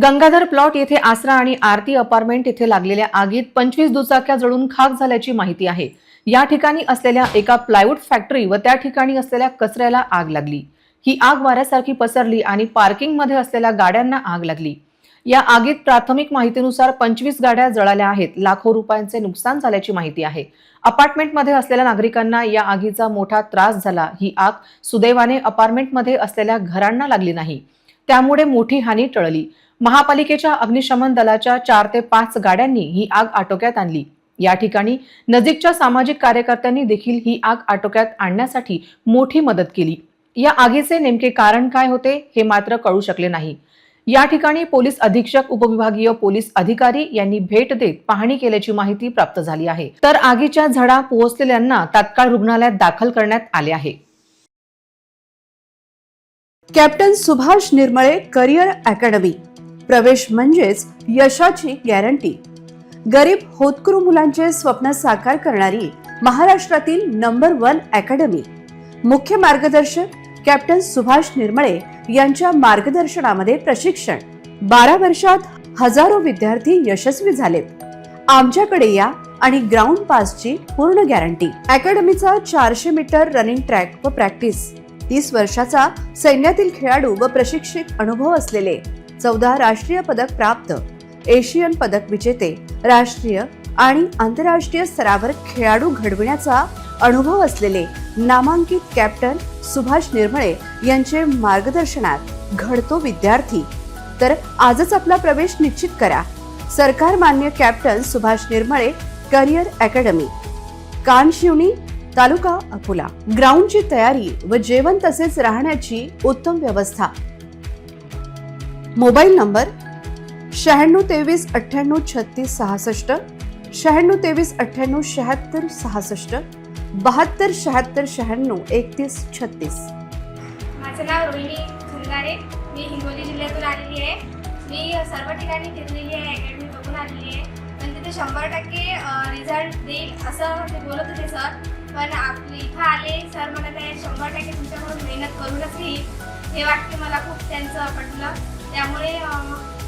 Gangadhar plot येथे आसरा आणि आरती अपार्टमेंट येथे लागलेल्या आगीत पंचवीस दुचाक्या जळून खाक झाल्याची माहिती आहे. या ठिकाणी असलेल्या एका प्लायवूड फॅक्टरी व त्या ठिकाणी असलेल्या कचऱ्याला आग लागली. ही आग वाऱ्यासारखी पसरली आणि पार्किंगमध्ये असलेल्या गाड्यांना आग लागली. या आगीत प्राथमिक माहितीनुसार पंचवीस गाड्या जळाल्या आहेत. लाखो रुपयांचे नुकसान झाल्याची माहिती आहे. अपार्टमेंटमध्ये असलेल्या नागरिकांना या आगीचा मोठा त्रास झाला. ही आग सुदैवाने अपार्टमेंटमध्ये असलेल्या घरांना लागली नाही. त्यामुळे मोठी हानी टळली. महापालिकेच्या अग्निशमन दलाच्या चार ते पाच गाड्यांनी ही आग आटोक्यात आणली. या ठिकाणी नजीकच्या सामाजिक कार्यकर्त्यांनी देखील ही आग आटोक्यात आणण्यासाठी मोठी मदत केली. या आगीचे नेमके कारण काय होते हे मात्र कळू शकले नाही. या ठिकाणी पोलीस अधीक्षक उपविभागीय पोलीस अधिकारी यांनी भेट देत पाहणी केल्याची माहिती प्राप्त झाली आहे. तर आगीच्या झडा पोहोचलेल्यांना तात्काळ रुग्णालयात दाखल करण्यात आले आहे. Captain Subhash Nirmale career academy. प्रवेश म्हणजेच यशाची गॅरंटी. गरीब होतकरू मुलांचे स्वप्न साकार करणारी महाराष्ट्रातील नंबर वन अकॅडमी. मुख्य मार्गदर्शक कॅप्टन सुभाष निर्मळे यांच्या मार्गदर्शनामध्ये प्रशिक्षण. बारा वर्षात हजारो विद्यार्थी यशस्वी झालेत. आमच्याकडे या आणि ग्राउंड पासची पूर्ण गॅरंटी अकॅडमीचा चारशे मीटर रनिंग ट्रॅक व प्रॅक्टिस तीस वर्षाचा सैन्यातील खेळाडू व प्रशिक्षित अनुभव असलेले चौदा राष्ट्रीय पदक प्राप्त. एशियन पदक विजेते राष्ट्रीय आणि आंतरराष्ट्रीय स्तरावर खेळाडू घडविण्याचा अनुभव असलेले नामांकित कॅप्टन सुभाष निर्मळे यांचे मार्गदर्शनात घडतो विद्यार्थी. तर आजच आपला प्रवेश निश्चित करा. सरकार मान्य captain Subhash Nirmale career academy. Kanshivani taluka Akola. ग्राउंडची तयारी व जेवण तसेच राहण्याची उत्तम व्यवस्था. मोबाईल नंबर शहाण्णव तेवीस अठ्ठ्याण्णव छत्तीस सहासष्ट शहाण्णव तेवीस अठ्ठ्याण्णव शहात्तर सहासष्ट बहात्तर शहात्तर शहाण्णव एकतीस छत्तीस. माझं नाव रोहिणी खंदारे मी हिंगोली जिल्ह्यातून आलेली आहे. मी सर्व ठिकाणी फिरलेली आहे अकॅडमी बघून आलेली आहे. पण तिथे शंभर टक्के रिझल्ट देईल असं ते बोलत होते सर पण आपले इथं आले सर म्हणत आहे शंभर टक्के तुमच्याकडून मेहनत करूनच घेईल. हे वाक्य मला खूप त्यांचं पटलं. त्यामुळे